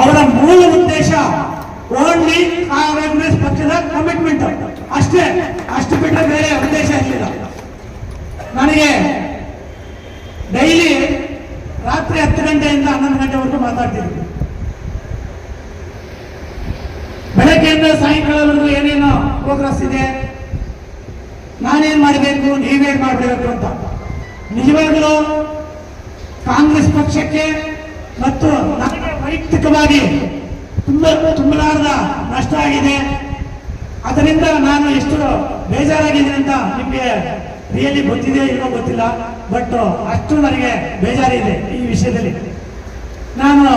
ಅವರ ಮೂಲ ಉದ್ದೇಶ ಓನ್ಲಿ ಕಾಂಗ್ರೆಸ್ ಪಕ್ಷದ ಕಮಿಟ್ಮೆಂಟ್ ಅಷ್ಟೇ, ಅಷ್ಟು ಬಿಟ್ಟರೆ ಬೇರೆ ಉದ್ದೇಶ ಇರಲಿಲ್ಲ. ನನಗೆ ಡೈಲಿ ರಾತ್ರಿ ಹತ್ತು ಗಂಟೆಯಿಂದ ಹನ್ನೊಂದು ಗಂಟೆವರೆಗೂ ಮಾತಾಡ್ತಿದ್ವಿ ಬೆಳಗ್ಗೆಯಿಂದ ಸಾಯಂಕಾಲವರೆಗೂ ಏನೇನೋ ಪ್ರೋಗ್ರೆಸ್ ಇದೆ. ನಾನೇನ್ ಮಾಡಬೇಕು, ನೀವೇನ್ ಮಾಡಬೇಕು ಅಂತ. ನಿಜವಾಗಲೂ ಕಾಂಗ್ರೆಸ್ ಪಕ್ಷಕ್ಕೆ ಮತ್ತು ವೈಯಕ್ತಿಕವಾಗಿ ತುಂಬ ತುಂಬಲಾರದ ನಷ್ಟ ಆಗಿದೆ. ಅದರಿಂದ ನಾನು ಎಷ್ಟು ಬೇಜಾರಾಗಿದ್ದೀನಿ ಅಂತ ನಿಮಗೆ ರಿಯಲಿ ಗೊತ್ತಿದೆ ಇಲ್ಲೋ ಗೊತ್ತಿಲ್ಲ ಬಟ್ ಅಷ್ಟು ನನಗೆ ಬೇಜಾರಿದೆ ಈ ವಿಷಯದಲ್ಲಿ. ನಾನು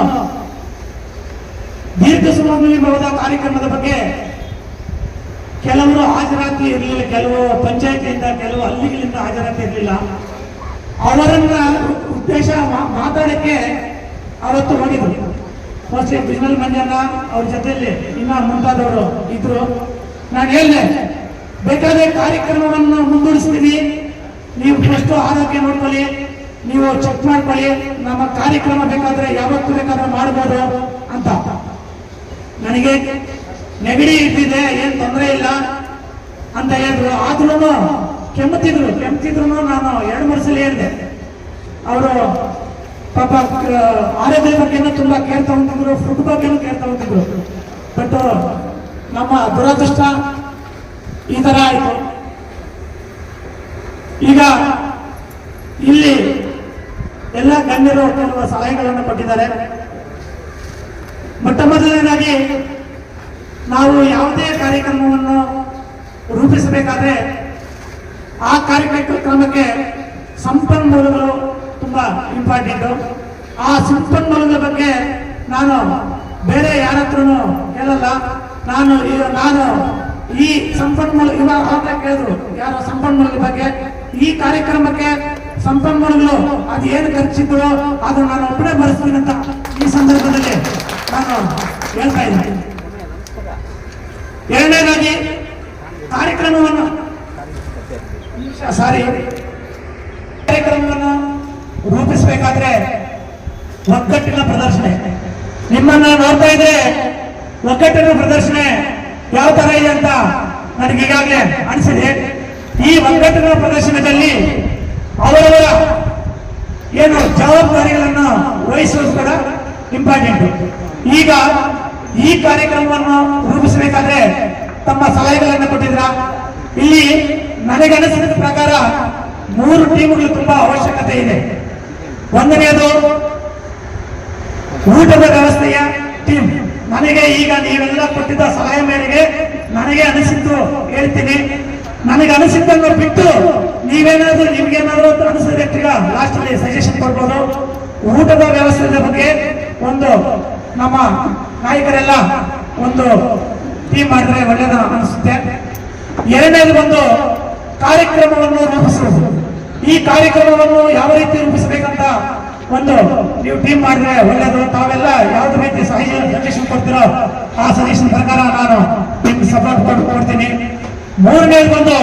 ದೀರ್ಘ ಸುಮಂಗಲಿಬಹುದ ಕಾರ್ಯಕ್ರಮದ ಬಗ್ಗೆ ಕೆಲವರು ಹಾಜರಾತಿ ಇರಲಿಲ್ಲ, ಕೆಲವು ಪಂಚಾಯತಿಯಿಂದ, ಕೆಲವು ಹಳ್ಳಿಗಳಿಂದ ಹಾಜರಾತಿ ಇರಲಿಲ್ಲ. ಅವರನ್ನ ಉದ್ದೇಶ ಮಾತಾಡಕ್ಕೆ ಅವತ್ತು ಹೋಗಿದ್ರು. ಮೋಸ್ಟ್ಲಿ ಬಿಮಲ್ ಮಂಜಣ್ಣ ಅವ್ರ ಜೊತೆಯಲ್ಲಿ ಇನ್ನ ಮುಂತಾದವರು ಇದ್ರು. ನಾನು ಹೇಳಿದೆ ಬೇಕಾದ್ರೆ ಕಾರ್ಯಕ್ರಮವನ್ನು ಮುಂದೂಡಿಸ್ತೀನಿ. ನೀವು ಫಸ್ಟ್ ಆರೋಗ್ಯ ನೋಡ್ಕೊಳ್ಳಿ, ನೀವು ಚೆಕ್ ಮಾಡ್ಕೊಳ್ಳಿ, ನಮ್ಮ ಕಾರ್ಯಕ್ರಮ ಬೇಕಾದ್ರೆ ಯಾವತ್ತು ಬೇಕಾದ್ರೆ ಮಾಡ್ಬೋದು ಅಂತ. ನನಗೆ ನೆಗಡಿ ಇದ್ದಿದೆ, ಏನ್ ತೊಂದರೆ ಇಲ್ಲ ಅಂತ ಹೇಳಿದ್ರು. ಆದ್ರೂ ಕೆಮ್ಮುತ್ತಿದ್ರು ಕೆಮ್ಮುತ್ತಿದ್ರು ನಾನು ಎರಡು ಸಲ ಹೇಳಿದೆ. ಅವರು ಪಾಪ ಆರೋಗ್ಯ ಬಗ್ಗೆನೂ ತುಂಬಾ ಕೇರ್ ತಗೊಂತಿದ್ರು ಫುಡ್ ಬಗ್ಗೆನೂ ಕೇರ್ ಬಟ್ ನಮ್ಮ ದುರದೃಷ್ಟ ಈ ಥರ ಆಯ್ತು. ಈಗ ಇಲ್ಲಿ ಎಲ್ಲ ಗಣ್ಯರು ಕೆಲವು ಸಲಹೆಗಳನ್ನು ಕೊಟ್ಟಿದ್ದಾರೆ. ಮೊಟ್ಟ ಮೊದಲನೇದಾಗಿ ನಾವು ಯಾವುದೇ ಕಾರ್ಯಕ್ರಮವನ್ನು ರೂಪಿಸಬೇಕಾದ್ರೆ ಆ ಕಾರ್ಯಕ್ರಮಕ್ಕೆ ಸಂಪನ್ಮೂಲಗಳು ಇಂಪಾರ್ಟೆಂಟ್ ಆ ಸಂಪನ್ಮೂಲಗಳ ಬಗ್ಗೆ ನಾನು ಬೇರೆ ಯಾರ ಹತ್ರನೂ ಹೇಳಲ್ಲ. ನಾನು ಈಗ ನಾನು ಈ ಸಂಪನ್ಮೂಲ ಇವಾಗ ಆಗ ಕೇಳಿದ್ರು ಯಾರೋ ಸಂಪನ್ಮೂಲಗಳ ಬಗ್ಗೆ. ಈ ಕಾರ್ಯಕ್ರಮಕ್ಕೆ ಸಂಪನ್ಮೂಲಗಳು ಅದು ಏನು ಖರ್ಚಿದ್ರು ಅದು ನಾನು ಒಬ್ಬನೇ ಬರೆಸ್ತೀನಿ ಅಂತ ಈ ಸಂದರ್ಭದಲ್ಲಿ ನಾನು ಹೇಳ್ತಾ ಇದ್ದೀನಿ. ಎರಡನೇದಾಗಿ ಕಾರ್ಯಕ್ರಮವನ್ನು ಸಾರಿ ರೂಪಿಸಬೇಕಾದ್ರೆ ಒಗ್ಗಟ್ಟಿನ ಪ್ರದರ್ಶನ. ನಿಮ್ಮನ್ನ ನೋಡ್ತಾ ಇದ್ರೆ ಒಗ್ಗಟ್ಟಿನ ಪ್ರದರ್ಶನ ಯಾವ ತರ ಇದೆ ಅಂತ ನನಗೆ ಈಗಾಗಲೇ ಅನಿಸಿದೆ. ಈ ಒಗ್ಗಟ್ಟಿನ ಪ್ರದರ್ಶನದಲ್ಲಿ ಅವರವರ ಏನು ಜವಾಬ್ದಾರಿಗಳನ್ನು ವಹಿಸುವುದು ಕೂಡ ಇಂಪಾರ್ಟೆಂಟ್. ಈಗ ಈ ಕಾರ್ಯಕ್ರಮವನ್ನು ರೂಪಿಸಬೇಕಾದ್ರೆ ತಮ್ಮ ಸಲಹೆಗಳನ್ನು ಕೊಟ್ಟಿದ್ರ ಇಲ್ಲಿ ನನಗನಿಸಿದ ಪ್ರಕಾರ ಮೂರು ಟೀಮ್ಗಳು ತುಂಬಾ ಅವಶ್ಯಕತೆ ಇದೆ. ಒಂದನೆಯದು ಊಟದ ವ್ಯವಸ್ಥೆಯ ಟೀಮ್ ನನಗೆ ಈಗ ನೀವೆಲ್ಲ ಕೊಟ್ಟಿದ್ದ ಸಲಹೆ ಮೇರೆಗೆ ನನಗೆ ಅನಿಸಿದ್ದು ಹೇಳ್ತೀನಿ. ನನಗೆ ಅನಿಸಿದ್ದನ್ನು ಬಿಟ್ಟು ನೀವೇನಾದ್ರೂ ನಿಮ್ಗೇನಾದ್ರೂ ಅನಿಸಿದ್ರೆ ಲಾಸ್ಟ್ ಅಲ್ಲಿ ಸಜೆಷನ್ ಕೊಡ್ಬೋದು. ಊಟದ ವ್ಯವಸ್ಥೆಯ ಬಗ್ಗೆ ಒಂದು ನಮ್ಮ ನಾಯಕರೆಲ್ಲ ಒಂದು ಟೀಮ್ ಮಾಡಿದ್ರೆ ಒಳ್ಳೇದ ಅನಿಸುತ್ತೆ. ಎರಡನೇದು ಒಂದು ಕಾರ್ಯಕ್ರಮವನ್ನು ರೂಪಿಸುವುದು. ಈ ಕಾರ್ಯಕ್ರಮವನ್ನು ಯಾವ ರೀತಿ ರೂಪಿಸಬೇಕಂತ ಒಂದು ನೀವು ಟೀಮ್ ಮಾಡಿದ್ರೆ ಒಳ್ಳೆಯದು. ತಾವೆಲ್ಲ ಯಾವ್ದು ರೀತಿ ಸಜೆಷನ್ ಕೊಡ್ತೀರೋ ಆ ಸಜೆಷನ್ ಪ್ರಕಾರ ನಾನು ನಿಮ್ಗೆ ಸಪೋರ್ಟ್ ಕೊಟ್ಟು ಕೊಡ್ತೀನಿ ಮೂರನೇದು ಬಂದು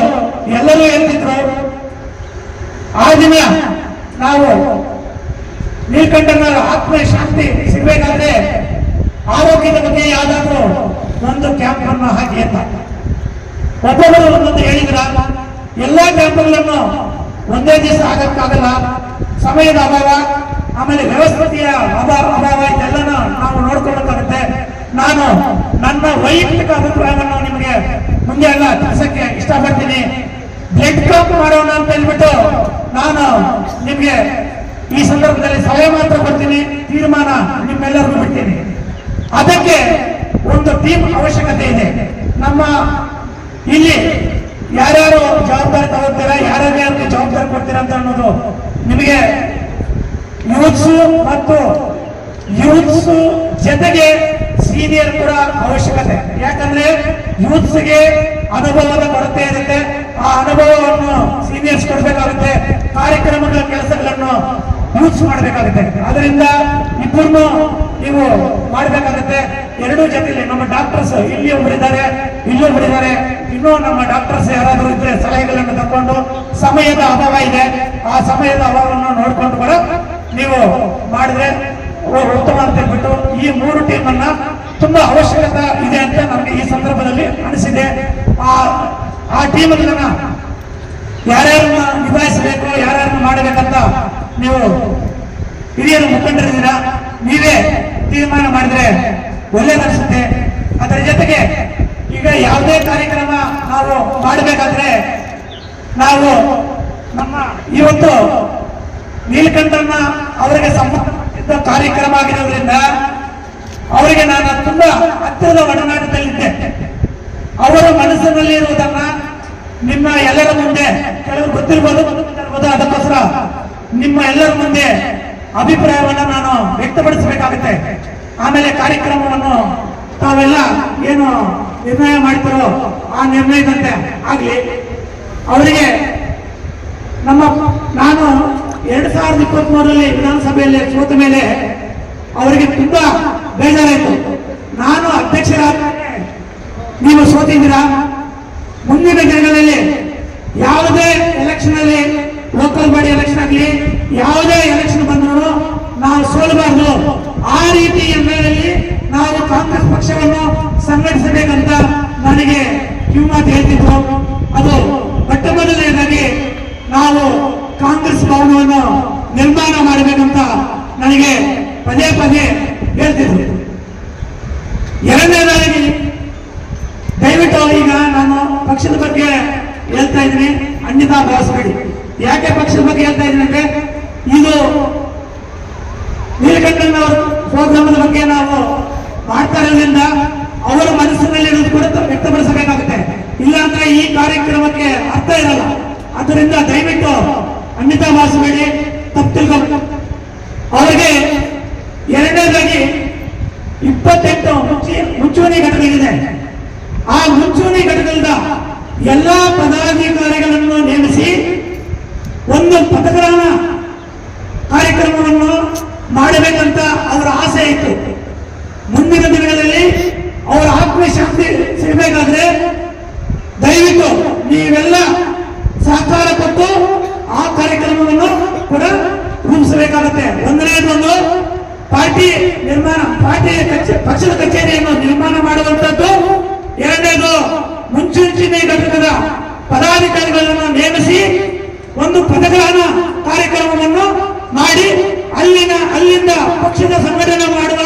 ಎಲ್ಲರೂ ಹೇಳ್ತಿದ್ರು, ಆ ದಿನ ನಾವು ನೀಲ್ಕಂಠನ ಆತ್ಮ ಶಾಂತಿ ಸಿಗ್ಬೇಕಾದ್ರೆ ಆರೋಗ್ಯದ ಬಗ್ಗೆ ಯಾವ್ದಾದ್ರು ಒಂದು ಕ್ಯಾಂಪ್ ಅನ್ನು ಹಾಕಿ ಅಂತ. ಒಬ್ಬೊಬ್ಬರು ಒಂದೊಂದು ಹೇಳಿದ್ರ, ಎಲ್ಲಾ ಕ್ಯಾಂಪ್ಗಳನ್ನು ಒಂದೇ ದಿವಸ ಆಗಕ್ಕಾಗಲ್ಲ. ಸಮಯದ ಅಭಾವ, ಆಮೇಲೆ ವ್ಯವಸ್ಥೆಯ ಅಭಾವ ಅಭಾವ ಇದೆಲ್ಲನ ನಾವು ನೋಡ್ಕೊಳ್ಬೇಕಾಗುತ್ತೆ. ನಾನು ನನ್ನ ವೈಯಕ್ತಿಕ ಅಭಿಪ್ರಾಯವನ್ನು ನಿಮಗೆ ಮುಂದೆ ಎಲ್ಲ ಕೆಲಸಕ್ಕೆ ಇಷ್ಟಪಡ್ತೀನಿ. ಬ್ಲಡ್ ಕ್ಯಾಂಪ್ ಮಾಡೋಣ ಅಂತ ಹೇಳ್ಬಿಟ್ಟು ನಾನು ನಿಮಗೆ ಈ ಸಂದರ್ಭದಲ್ಲಿ ಸಲಹೆ ಮಾತ್ರ ಕೊಡ್ತೀನಿ. ತೀರ್ಮಾನ ನಿಮ್ಮೆಲ್ಲರಿಗೂ ಬಿಡ್ತೀನಿ. ಅದಕ್ಕೆ ಒಂದು ಟೀಮ್ ಅವಶ್ಯಕತೆ ಇದೆ. ನಮ್ಮ ಇಲ್ಲಿ ಯಾರ್ಯಾರು ಜವಾಬ್ದಾರಿ ತಗೋತೀರಾ ಯಾರ್ಯಾರು ಜವಾಬ್ದಾರಿ ಕೊಡ್ತೀರಾ ಅಂತ ಅನ್ನೋದು ನಿಮಗೆ ಯೂತ್ಸ್ ಮತ್ತು ಯೂತ್ಸ್ ಜೊತೆಗೆ ಸೀನಿಯರ್ ಕೂಡ ಅವಶ್ಯಕತೆ. ಯಾಕಂದ್ರೆ ಯೂತ್ಸ್ಗೆ ಅನುಭವದ ಕೊರತೆ ಇರುತ್ತೆ. ಆ ಅನುಭವವನ್ನು ಸೀನಿಯರ್ಸ್ ಕೊಡಬೇಕಾಗುತ್ತೆ. ಕಾರ್ಯಕ್ರಮಗಳ ಕೆಲಸಗಳನ್ನು ಯೂತ್ಸ್ ಮಾಡಬೇಕಾಗುತ್ತೆ. ಅದರಿಂದ ಇಬ್ಬರನ್ನು ನೀವು ಮಾಡಬೇಕಾಗುತ್ತೆ. ಎರಡೂ ಜೊತೆಯಲ್ಲಿ ನಮ್ಮ ಡಾಕ್ಟರ್ಸ್ ಇಲ್ಲಿ ಒಬ್ಬರಿದ್ದಾರೆ ಇಲ್ಲಿ ಒಬ್ಬರಿದ್ದಾರೆ ಇನ್ನೂ ನಮ್ಮ ಡಾಕ್ಟರ್ಸ್ ಯಾರಾದರೂ ಇದ್ರೆ ಸಲಹೆಗಳನ್ನು ತಕ್ಕೊಂಡು ಸಮಯದ ಅಭಾವ ಇದೆ. ಆ ಸಮಯದ ಅಭಾವವನ್ನು ನೋಡ್ಕೊಂಡು ಕೂಡ ನೀವು ಮಾಡಿದ್ರೆ ಉತ್ತಮ ಅಂತ ಹೇಳ್ಬಿಟ್ಟು ಈ ಮೂರು ಟೀಮ್ ಅನ್ನ ತುಂಬಾ ಅವಶ್ಯಕತೆ ಇದೆ ಅಂತ ನಮಗೆ ಈ ಸಂದರ್ಭದಲ್ಲಿ ಅನಿಸಿದೆ. ಆ ಆ ಟೀಮ್ ನಾನು ಯಾರ್ಯಾರನ್ನ ನಿಭಾಯಿಸಬೇಕು, ಯಾರ್ಯಾರನ್ನ ಮಾಡಬೇಕಂತ ನೀವು ಹಿರಿಯರು ಮುಖಂಡರಿದ್ದೀರಾ? ನೀವೇ ತೀರ್ಮಾನ ಮಾಡಿದ್ರೆ ಒಳ್ಳೇದನ್ಸುತ್ತೆ ಅದರ ಜೊತೆಗೆ ಈಗ ಯಾವುದೇ ಕಾರ್ಯಕ್ರಮ ನಾವು ಮಾಡಬೇಕಾದ್ರೆ ನಾವು ನಮ್ಮ ಇವತ್ತು ನೀಲಕಂಠನ ಅವರಿಗೆ ಸಂಬಂಧಪಟ್ಟಿದ್ದ ಕಾರ್ಯಕ್ರಮ ಆಗಿರೋದ್ರಿಂದ ಅವರಿಗೆ ನಾನು ತುಂಬಾ ಹತ್ತಿರದ ಒಡನಾಟದಲ್ಲಿದ್ದೆ. ಅವರ ಮನಸ್ಸಿನಲ್ಲಿ ಇರುವುದನ್ನ ನಿಮ್ಮ ಎಲ್ಲರ ಮುಂದೆ ಕೆಲವರು ಗೊತ್ತಿರ್ಬೋದು ಗೊತ್ತಿರ್ಬೋದು. ಅದಕ್ಕೋಸ್ಕರ ನಿಮ್ಮ ಎಲ್ಲರ ಮುಂದೆ ಅಭಿಪ್ರಾಯವನ್ನ ನಾನು ವ್ಯಕ್ತಪಡಿಸಬೇಕಾಗುತ್ತೆ. ಆಮೇಲೆ ಕಾರ್ಯಕ್ರಮವನ್ನು ತಾವೆಲ್ಲ ಏನು ನಿರ್ಣಯ ಮಾಡ್ತಾರೋ ಆ ನಿರ್ಣಯದಂತೆ ಆಗಲಿ. ಅವರಿಗೆ ನಮ್ಮ ನಾನು ಎರಡು ಸಾವಿರದ ಇಪ್ಪತ್ತ್ ಮೂರರಲ್ಲಿ ವಿಧಾನಸಭೆಯಲ್ಲಿ ಸೋತ ಮೇಲೆ ಅವರಿಗೆ ತುಂಬಾ ಬೇಜಾರಾಯಿತು. ನಾನು ಅಧ್ಯಕ್ಷರಾದ ನೀವು ಸೋತಿದ್ದೀರಾ? ಮುಂದಿನ ದಿನಗಳಲ್ಲಿ ಯಾವುದೇ ಎಲೆಕ್ಷನ್ ಅಲ್ಲಿ ಲೋಕಲ್ ಬಾಡಿ ಎಲೆಕ್ಷನ್ ಆಗಲಿ ಯಾವುದೇ ಎಲೆಕ್ಷನ್ ಬಂದರೂ ನಾವು ಸೋಲಬಾರದು ಆ ರೀತಿ ಎನ್ನಲ್ಲಿ ನಾವು ಕಾಂಗ್ರೆಸ್ ಪಕ್ಷವನ್ನು ಸಂಘಟಿಸಬೇಕಂತ ನನಗೆ ಕಿವಿಮಾತು ಹೇಳ್ತಿದ್ರು ಅದು ಮೊಟ್ಟ ಮೊದಲನೇದಾಗಿ ನಾವು ಕಾಂಗ್ರೆಸ್ ಭವನವನ್ನು ನಿರ್ಮಾಣ ಮಾಡಬೇಕಂತ ನನಗೆ ಪದೇ ಪದೇ ಹೇಳ್ತಿದ್ರು ಎರಡನೇದಾಗಿ ದಯವಿಟ್ಟು ಈಗ ನಾನು ಪಕ್ಷದ ಬಗ್ಗೆ ಹೇಳ್ತಾ ಇದ್ದೀನಿ ಖಂಡಿತ ಭಾವಿಸ್ಬೇಡಿ. ಯಾಕೆ ಪಕ್ಷದ ಬಗ್ಗೆ ಹೇಳ್ತಾ ಇದ್ದೀನಿ ಅಂದ್ರೆ, ಇದು ನೀಲಕಂಠನ ಪ್ರೋಗ್ರಾಮದ ಬಗ್ಗೆ ನಾವು ಮಾಡ್ತಾ ಇರೋದ್ರಿಂದ ಅವರ ಮನಸ್ಸಿನಲ್ಲಿ ಇರೋದು ಕೂಡ ವ್ಯಕ್ತಪಡಿಸಬೇಕಾಗುತ್ತೆ. ಇಲ್ಲಾಂದ್ರೆ ಈ ಕಾರ್ಯಕ್ರಮಕ್ಕೆ ಅರ್ಥ ಇರಲ್ಲ. ಅದರಿಂದ ದಯವಿಟ್ಟು ಖಂಡಿತ ಭಾವಿಸಬೇಡಿ, ತಪ್ಪು ತಿಳ್ಕೊಬೇಕು ಅವರಿಗೆ ಎರಡನೇದಾಗಿ ಇಪ್ಪತ್ತೆಂಟು ಮುಂಚೆ ಮುಂಚೂಣಿ ಘಟಕಗಳಿದೆ ಆ ಮುಂಚೂಣಿ ಘಟಕದ ಎಲ್ಲಾ ಪದಾಧಿಕಾರಿಗಳನ್ನು ನೇಮಿಸಿ ಒಂದು ಪಥಗ್ರಹಣ ಕಾರ್ಯಕ್ರಮವನ್ನು ಮಾಡಬೇಕಂತ ಅವರ ಆಸೆ ಇತ್ತು ಮುಂದಿನ ದಿನಗಳಲ್ಲಿ ಅವರ ಆತ್ಮಶಾಂತಿ ಸಿಗಬೇಕಾದ್ರೆ ದಯವಿಟ್ಟು ನೀವೆಲ್ಲ ಸಹಕಾರ ಕೊಟ್ಟು ಆ ಕಾರ್ಯಕ್ರಮವನ್ನು ಕೂಡ ರೂಪಿಸಬೇಕಾಗುತ್ತೆ ಒಂದನೇದೊಂದು ಪಾರ್ಟಿ ನಿರ್ಮಾಣ ಪಾರ್ಟಿ ಕಚೇ- ಪಕ್ಷದ ಕಚೇರಿಯನ್ನು ನಿರ್ಮಾಣ ಮಾಡುವಂತದ್ದು ಎರಡನೇದು ಮುಂಚೂಣಿ ಘಟಕದ ಪದಾಧಿಕಾರಿಗಳನ್ನು ನೇಮಿಸಿ ಒಂದು ಪದಗ್ರಹಣ ಕಾರ್ಯಕ್ರಮವನ್ನು ಮಾಡಿ ಅಲ್ಲಿನ ಅಲ್ಲಿಂದ ಪಕ್ಷದ ಸಂಘಟನೆ ಮಾಡುವ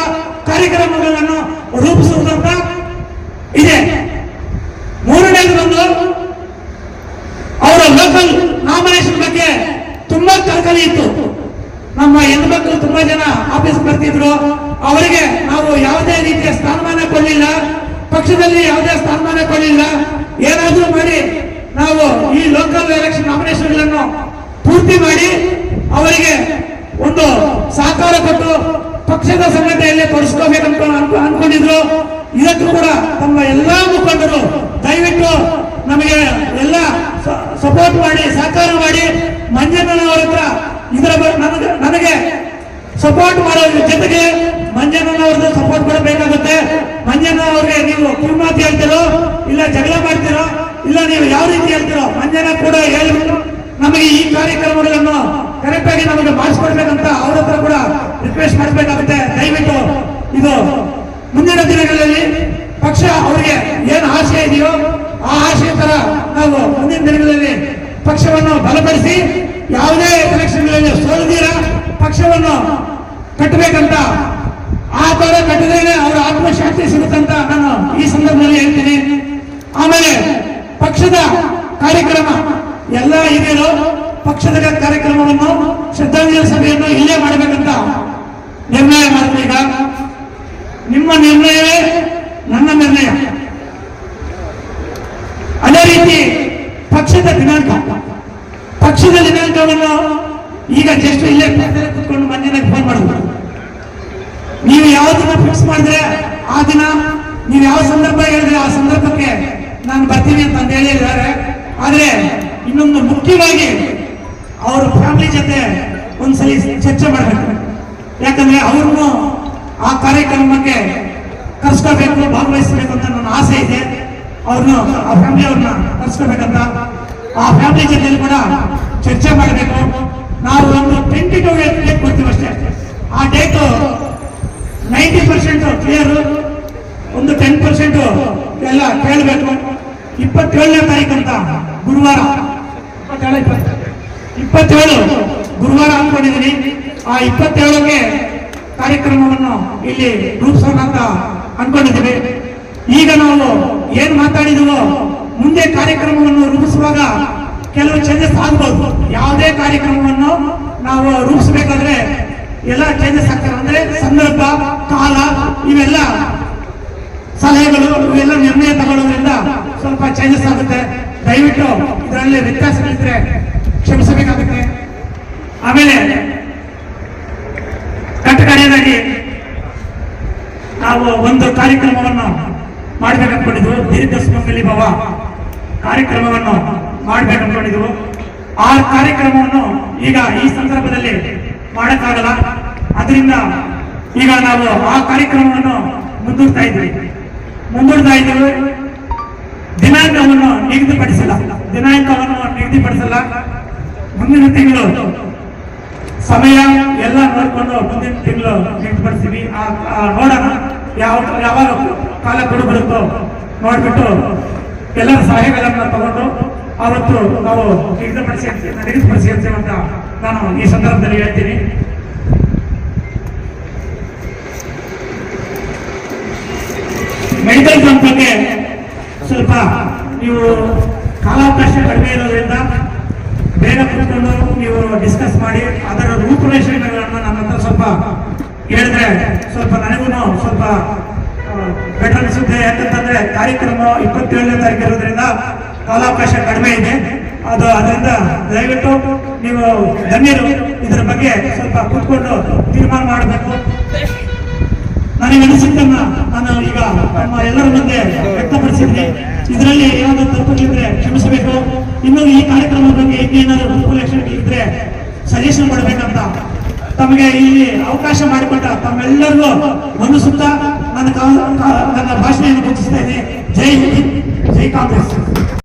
ಕಾರ್ಯಕ್ರಮಗಳನ್ನು ರೂಪಿಸುವುದಂತ ಇದೆ ಮೂರನೇದು ಒಂದು ಅವರ ಲೋಕಲ್ ನಾಮಿನೇಷನ್ ಬಗ್ಗೆ ತುಂಬಾ ಕಲ್ಕಲಿ ಇತ್ತು ನಮ್ಮ ಹೆಣ್ಮಕ್ಳು ತುಂಬಾ ಜನ ಆಫೀಸ್ ಬರ್ತಿದ್ರು ಅವರಿಗೆ ನಾವು ಯಾವುದೇ ರೀತಿಯ ಸ್ಥಾನಮಾನ ಕೊಡಲಿಲ್ಲ ಪಕ್ಷದಲ್ಲಿ ಯಾವುದೇ ಸ್ಥಾನಮಾನ ಕೊಡಲಿಲ್ಲ ಏನಾದ್ರೂ ಮಾಡಿ ನಾವು ಲೋಕಲ್ ಎಲೆಕ್ಷನ್ ನಾಮಿನೇಷನ್ಗಳನ್ನು ಪೂರ್ತಿ ಮಾಡಿ ಅವರಿಗೆ ಒಂದು ಸಹಕಾರ ಕೊಟ್ಟು ಪಕ್ಷದ ಸಂಘಟನೆಯಲ್ಲಿ ತೊಡಸ್ಕೋಬೇಕಂತ ಅನ್ಕೊ- ಅನ್ಕೊಂಡಿದ್ರು. ಇದಕ್ಕೂ ಕೂಡ ತಮ್ಮ ಎಲ್ಲಾ ಮುಖಂಡರು ದಯವಿಟ್ಟು ನಮಗೆ ಎಲ್ಲ ಸಪೋರ್ಟ್ ಮಾಡಿ, ಸಹಕಾರ ಮಾಡಿ. ಮಂಜಣ್ಣನವರ ಹತ್ರ ಇದರ ನನಗೆ ಸಪೋರ್ಟ್ ಮಾಡೋದ್ರ ಜೊತೆಗೆ ಮಂಜಣ್ಣನವ್ರದ್ದು ಸಪೋರ್ಟ್ ಕೂಡ ಬೇಕಾಗುತ್ತೆ ಮಂಜಣ್ಣ ಅವ್ರಿಗೆ ನೀವು ಕಿರುಮಾತಿ ಹೇಳ್ತಿರೋ ಇಲ್ಲ ಜಗಳ ಮಾಡ್ತಿರೋ ಇಲ್ಲ ನೀವು ಯಾವ ರೀತಿ ಹೇಳ್ತಿರೋ ಮಂಜಣ್ಣ ಕೂಡ ಹೇಳ್ಬಿಟ್ಟು ನಮಗೆ ಈ ಕಾರ್ಯಕ್ರಮಗಳನ್ನು ಕರೆಕ್ಟ್ ಆಗಿ ನಮಗೆ ಮಾಡಿಸ್ಕೊಡ್ಬೇಕಂತ ಅವ್ರ ಹತ್ರ ಕೂಡ ರಿಕ್ವೆಸ್ಟ್ ಮಾಡಬೇಕಾಗುತ್ತೆ ದಯವಿಟ್ಟು ಇದು ಮುಂದಿನ ದಿನಗಳಲ್ಲಿ ಪಕ್ಷ ಅವರಿಗೆ ಏನು ಆಶಯ ಇದೆಯೋ ಆ ಆಶಯ ತರ ನಾವು ಮುಂದಿನ ದಿನಗಳಲ್ಲಿ ಪಕ್ಷವನ್ನು ಬಲಪಡಿಸಿ ಯಾವುದೇ ಎಲೆಕ್ಷನ್ಗಳಲ್ಲಿ ಸೋಲದಿರ ಪಕ್ಷವನ್ನು ಕಟ್ಟಬೇಕಂತ ಆ ತರ ಕಟ್ಟಿದ್ರೆ ಅವರ ಆತ್ಮಶಾಂತಿ ಸಿಗುತ್ತಂತ ನಾನು ಈ ಸಂದರ್ಭದಲ್ಲಿ ಹೇಳ್ತೀನಿ. ಆಮೇಲೆ ಪಕ್ಷದ ಕಾರ್ಯಕ್ರಮ ಎಲ್ಲ ಹಿರಿಯರು ಪಕ್ಷದ ಕಾರ್ಯಕ್ರಮವನ್ನು ಶ್ರದ್ಧಾಂಜಲಿ ಸಭೆಯನ್ನು ಇಲ್ಲೇ ಮಾಡಬೇಕಂತ ನಿರ್ಣಯ ಮಾಡಿದೆ ಈಗ ನಿಮ್ಮ ನಿರ್ಣಯವೇ ನನ್ನ ನಿರ್ಣಯ. ಅದೇ ರೀತಿ ಪಕ್ಷದ ದಿನಾಂಕ. ಪಕ್ಷದ ದಿನಾಂಕವನ್ನು ಈಗ ಜಸ್ಟ್ ಇಲ್ಲೇ ಕೂತ್ಕೊಂಡು ಮಂದಿನ ಫೋನ್ ಮಾಡಬಹುದು ನೀವು ಯಾವ ದಿನ ಫಿಕ್ಸ್ ಮಾಡಿದ್ರೆ ಆ ದಿನ? ನೀವು ಯಾವ ಸಂದರ್ಭ ಹೇಳಿದ್ರೆ ಆ ಸಂದರ್ಭಕ್ಕೆ ನಾನು ಬರ್ತೀನಿ ಅಂತ ಅಂದ್ ಹೇಳಿದ್ದಾರೆ. ಆದ್ರೆ ಇನ್ನೊಂದು ಮುಖ್ಯವಾಗಿ ಒಂದ್ಸಲಿ ಚರ್ಚೆ ಮಾಡಬೇಕು. ಯಾಕಂದ್ರೆ ಅವ್ರನ್ನು ಆ ಕಾರ್ಯಕ್ರಮಕ್ಕೆ ಕರ್ಸ್ಕೋಬೇಕು ಭಾಗವಹಿಸಬೇಕು ಅಂತ ನನ್ನ ಆಸೆ ಇದೆ. ಅವ್ರನ್ನ, ಆ ಫ್ಯಾಮಿಲಿ ಅವ್ರನ್ನ ಕರ್ಸ್ಕೋಬೇಕಂತ ಆ ಫ್ಯಾಮಿಲಿ ಜೊತೆಯಲ್ಲಿ ಕೂಡ ಚರ್ಚೆ ಮಾಡಬೇಕು. ನಾವು ಒಂದು ಟೆಂಟಿಟಿವ್ ಡೇಟ್ ಕೊಡ್ತೀವಿ ಅಷ್ಟೇ. ಆ ಡೇಟು ನೈಂಟಿ ಪರ್ಸೆಂಟ್ ಕ್ಲಿಯರ್ ಒಂದು ಟೆನ್ ಪರ್ಸೆಂಟ್ ಎಲ್ಲ ಕೇಳಬೇಕು. ಇಪ್ಪತ್ತೇಳನೇ ತಾರೀಕು ಅಂತ ಗುರುವಾರ. ಇಪ್ಪತ್ತೇಳು ಇಪ್ಪತ್ತು ಇಪ್ಪತ್ತೇಳು. ಗುರುವಾರ ಅಂದ್ಕೊಂಡಿದ್ದೀನಿ. ಆ ಇಪ್ಪತ್ತೇಳಕ್ಕೆ ಕಾರ್ಯಕ್ರಮವನ್ನು ಇಲ್ಲಿ ರೂಪಿಸೋಣ ಅಂತ ಅನ್ಕೊಂಡಿದ್ದೀವಿ ಈಗ ನಾವು ಏನ್ ಮಾತಾಡಿದೀವೋ ಮುಂದೆ ಕಾರ್ಯಕ್ರಮವನ್ನು ರೂಪಿಸುವಾಗ ಕೆಲವು ಚೇಂಜಸ್ ಆಗ್ಬೋದು. ಯಾವುದೇ ಕಾರ್ಯಕ್ರಮವನ್ನು ನಾವು ರೂಪಿಸಬೇಕಾದ್ರೆ ಎಲ್ಲ ಚೇಂಜಸ್ ಆಗ್ತಾರೆ. ಅಂದ್ರೆ ಸಂದರ್ಭ, ಕಾಲ, ಇವೆಲ್ಲ ಸಲಹೆಗಳು, ಇವೆಲ್ಲ ನಿರ್ಣಯ ತಗೊಳ್ಳೋದ್ರಿಂದ ಸ್ವಲ್ಪ ಚೇಂಜಸ್ ಆಗುತ್ತೆ. ದಯವಿಟ್ಟು ಇದರಲ್ಲಿ ವ್ಯತ್ಯಾಸಗಳಿದ್ರೆ ಕ್ಷಮಿಸಬೇಕಾಗುತ್ತೆ. ಆಮೇಲೆ ಕಟ್ಟಕಡೆಯದಾಗಿ ನಾವು ಒಂದು ಕಾರ್ಯಕ್ರಮವನ್ನು ಮಾಡ್ಬೇಕು ಅನ್ಕೊಂಡಿದ್ವು ದೀರ್ಘ ಸುಮಂಗಲಿ ಭವ ಕಾರ್ಯಕ್ರಮವನ್ನು ಮಾಡ್ಬೇಕನ್ಕೊಂಡಿದ್ವು. ಆ ಕಾರ್ಯಕ್ರಮವನ್ನು ಈಗ ಈ ಸಂದರ್ಭದಲ್ಲಿ ಮಾಡಕ್ಕಾಗಲ್ಲ. ಅದರಿಂದ ಈಗ ನಾವು ಆ ಕಾರ್ಯಕ್ರಮವನ್ನು ಮುಂದೂಡ್ತಾ ಇದ್ವಿ ಮುಂದೂಡ್ತಾ ಇದ್ದೀವಿ. ದಿನಾಂಕವನ್ನು ನಿಗದಿಪಡಿಸಿಲ್ಲ. ದಿನಾಂಕವನ್ನು ನಿಗದಿಪಡಿಸಲ್ಲ. ಮುಂದಿನ ತಿಂಗಳು ಸಮಯ ಎಲ್ಲ ನೋಡ್ಕೊಂಡು ಮುಂದಿನ ತಿಂಗಳು ಆ ನೋಡೋಣ ಯಾವ, ಯಾವಾಗ ಕಾಲ ಕೊಡು ಬರುತ್ತೋ ನೋಡ್ಬಿಟ್ಟು ಎಲ್ಲರ ಸಹಾಯಗಳನ್ನು ತಗೊಂಡು ಅವತ್ತು ನಾವು ನಿಗದಿಪಡಿಸಿ ನಿಗದಿಪಡಿಸಿ ಅಂತ ನಾನು ಈ ಸಂದರ್ಭದಲ್ಲಿ ಹೇಳ್ತೀನಿ. ಮೆಡಿಕಲ್ ಬಗ್ಗೆ ಸ್ವಲ್ಪ ನೀವು ಕಾಲಾವಕಾಶ ಕಡಿಮೆ ಇರೋದ್ರಿಂದ ಬೇಗ ಕುತ್ಕೊಂಡು ನೀವು ಡಿಸ್ಕಸ್ ಮಾಡಿ, ಅದರ ರೂಪುರೇಷೆಗಳನ್ನು ನನ್ನ ಹತ್ರ ಸ್ವಲ್ಪ ಹೇಳಿದ್ರೆ ಸ್ವಲ್ಪ ನನಗೂ ಸ್ವಲ್ಪ ಬೆಟರ್ ಅನಿಸುತ್ತೆ. ಯಾಕಂತಂದ್ರೆ ಕಾರ್ಯಕ್ರಮ ಇಪ್ಪತ್ತೇಳನೇ ತಾರೀಕು ಇರೋದ್ರಿಂದ ಕಾಲಾವಕಾಶ ಕಡಿಮೆ ಇದೆ. ಅದು ಅದರಿಂದ ದಯವಿಟ್ಟು ನೀವು ಧನ್ಯರು. ಇದರ ಬಗ್ಗೆ ಸ್ವಲ್ಪ ಕೂತ್ಕೊಂಡು ತೀರ್ಮಾನ ಮಾಡಬೇಕು. ನನಗೆ ಅನಿಸಿದ್ದನ್ನ ನಾನು ಈಗ ನಮ್ಮ ಎಲ್ಲರ ಮುಂದೆ ವ್ಯಕ್ತಪಡಿಸಿದ್ದೀನಿ ಇದರಲ್ಲಿ ಏನಾದರೂ ತಪ್ಪುಗಳಿದ್ರೆ ಕ್ಷಮಿಸಬೇಕು. ಇನ್ನು ಈ ಕಾರ್ಯಕ್ರಮದ ಬಗ್ಗೆ ಇನ್ನೇನಾದರೂ ಇದ್ರೆ ಸಜೆಷನ್ ಮಾಡಬೇಕಂತ ತಮಗೆ ಇಲ್ಲಿ ಅವಕಾಶ ಮಾಡಿಕೊಟ್ಟ ತಮ್ಮೆಲ್ಲರಿಗೂ ಒಂದು ಸುತ್ತ ನನ್ನ ನನ್ನ ಭಾಷಣೆಯನ್ನು ಮುಗಿಸ್ತಾ ಜೈ ಹಿಂದ್, ಜೈ ಕಾಂಗ್ರೆಸ್.